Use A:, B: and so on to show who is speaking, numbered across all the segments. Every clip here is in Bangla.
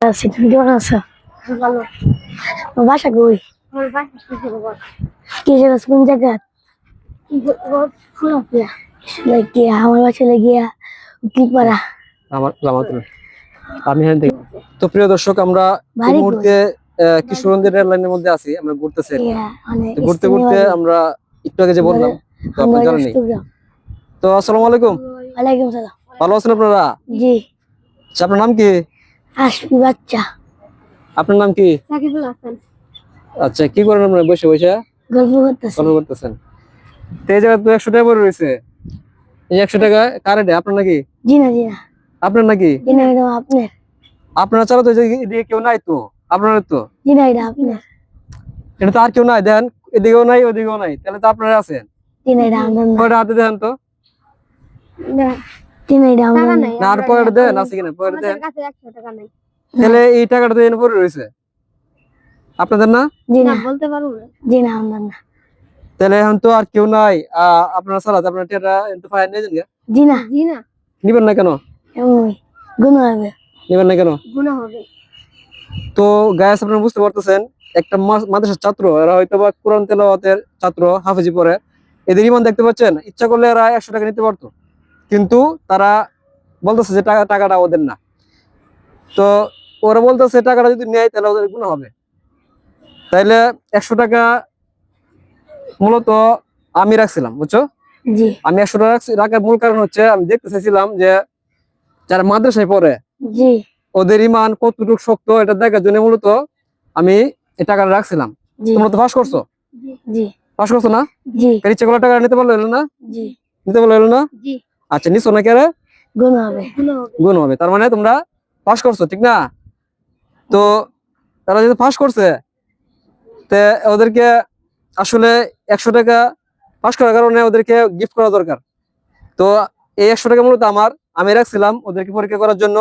A: আছি তুমি কেমন আছো?
B: ভালো।
A: তোমার বাসা কই?
B: আমার বাসা কিসের বল
A: কি জায়গা কোন জায়গা?
B: ফুল দিয়া
A: কি আমার বাসা গিয়া কি পারা
C: আমার জামাতুল আমি হ্যাঁ দেখি তো প্রিয় দর্শক আমরা এই মুহূর্তে আহ, কিশোরগঞ্জের রেল লাইনের মধ্যে আছি। আমরা ঘুরতেছি তো ঘুরতে ঘুরতে আমরা একটু আগে যে বললাম তো আপনার জানেন তো আসসালামু আলাইকুম।
A: ওয়ালাইকুম সালাম।
C: ভালো আছেন আপনারা?
A: জি।
C: আচ্ছা, আপনার নাম কি?
A: বাচ্চা।
C: আপনার নাম কি?
B: সাকিবুল হাসান।
C: আচ্ছা কি করেন আপনারা? বসে বসে?
A: গল্প করতেছি।
C: গল্প করতেছেন। তো এই জায়গায় তো একশো টাকা পড়ে রয়েছে। এই একশো টাকা কারেন্টে আপনার নাকি?
A: জি না জি না
C: আপনার নাকি?
A: জি না এটা আপনার।
C: আপনারা চালা তো এদিকে কেউ নাই তো? আপনার তো?
A: জি না এটা আপনার।
C: এটা তো আর কেউ নাই দেন এদিকেও নাই ওদিকেও নাই। তাহলে তো আপনারা আছেন।
A: জি না এটা আমার
C: হাতে তো।
B: না।
A: না
C: আর দেন আছে কিনা? দেন। তাহলে এই টাকাটা তো এনে পড়ে রয়েছে। আপনাদের না?
A: জি
B: না
A: না।
B: বলতে পারব
A: জি না আমার না।
C: তাহলে এখন তো আর কেউ নাই। আপনারা সালাদ আপনার টেটা একটু ফায়ার নিয়ে যান
A: জি না।
B: জি না।
C: নিবেন না কেন?
A: এমনই হবে।
C: নিবেন না কেন?
B: গুণা হবে।
C: তো গায়ে আপনারা বুঝতে পারতেছেন একটা মা- মাদ্রাসার ছাত্র এরা হয়তো বা কোরআন তেলাওয়াতের ছাত্র হাফেজি পড়ে। এদের ইমান দেখতে পাচ্ছেন? ইচ্ছা করলে এরা একশো টাকা নিতে পারতো। কিন্তু তারা বলতেছে যে টাকা টাকাটা ওদের না। তো ওরা বলতেছে টাকাটা যদি নেয় তাহলে ওদের গুণ হবে। তাইলে একশো টাকা মূলত আমি রাখছিলাম বুঝছ? আমি একশো টাকা রাখার মূল কারণ হচ্ছে আমি দেখতে চাইছিলাম যে যারা মাদ্রাসায় পড়ে ওদের ইমান কতটুকু শক্ত এটা দেখার জন্য মূলত আমি এই টাকাটা রাখছিলাম। তোমরা তো পাস করছ? পাস করছ না? ইচ্ছা করলে টাকা নিতে পারল না? নিতে পারল না? আচ্ছা নিছো না কেরে
A: গুণ হবে।
B: গুণ হবে
C: তার মানে তোমরা পাস করছ ঠিক না? তো তারা যদি পাস করছে তে ওদেরকে আসলে একশো টাকা পাস করার কারণে ওদেরকে গিফট করা দরকার। তো এই একশো টাকা মূলত আমার আমি রাখছিলাম ওদেরকে পরীক্ষা করার জন্য।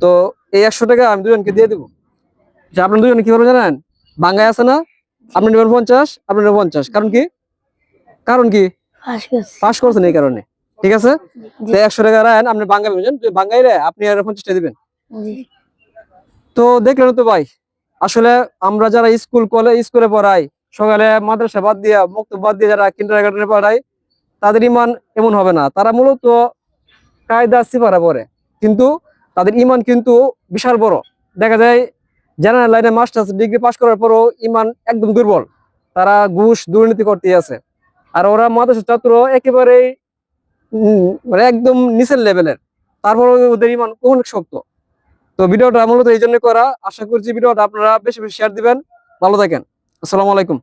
C: তো এই একশো টাকা আমি দুজনকে দিয়ে দেবো। যে আপনার দুজনে কি জানেন? বাঙ্গায় আছে না? আপনি নেবেন পঞ্চাশ আপনি নেবেন পঞ্চাশ। কারণ কি? কারণ কি? পাস করছেন এই কারণে। ঠিক আছে? তো একশো টাকা রাখেন আপনি বাঙ্গা বুঝেন বাঙ্গাইলে আপনি আর পঞ্চাশ টাকা দিবেন তো দেখলেন তো ভাই আসলে আমরা যারা স্কুল কলেজ স্কুলে পড়াই সকালে মাদ্রাসা বাদ দিয়া মুক্ত বাদ দিয়ে যারা কিন্ডার গার্ডেনে পড়াই তাদের ইমান এমন হবে না। তারা মূলত কায়দা সিপারা পড়ে। কিন্তু তাদের ইমান কিন্তু বিশাল বড়। দেখা যায় জেনারেল লাইনে মাস্টার্স ডিগ্রি পাশ করার পরও ইমান একদম দুর্বল। তারা ঘুষ দুর্নীতি করতে আছে। আর ওরা মাদ্রাসা ছাত্র একেবারেই মানে একদম নিচের লেভেলের তারপর ওদের ইমান অনেক শক্ত। তো ভিডিওটা মূলত এই জন্য করা। আশা করছি ভিডিওটা আপনারা বেশি বেশি শেয়ার দিবেন। ভালো থাকেন। আসসালামু আলাইকুম।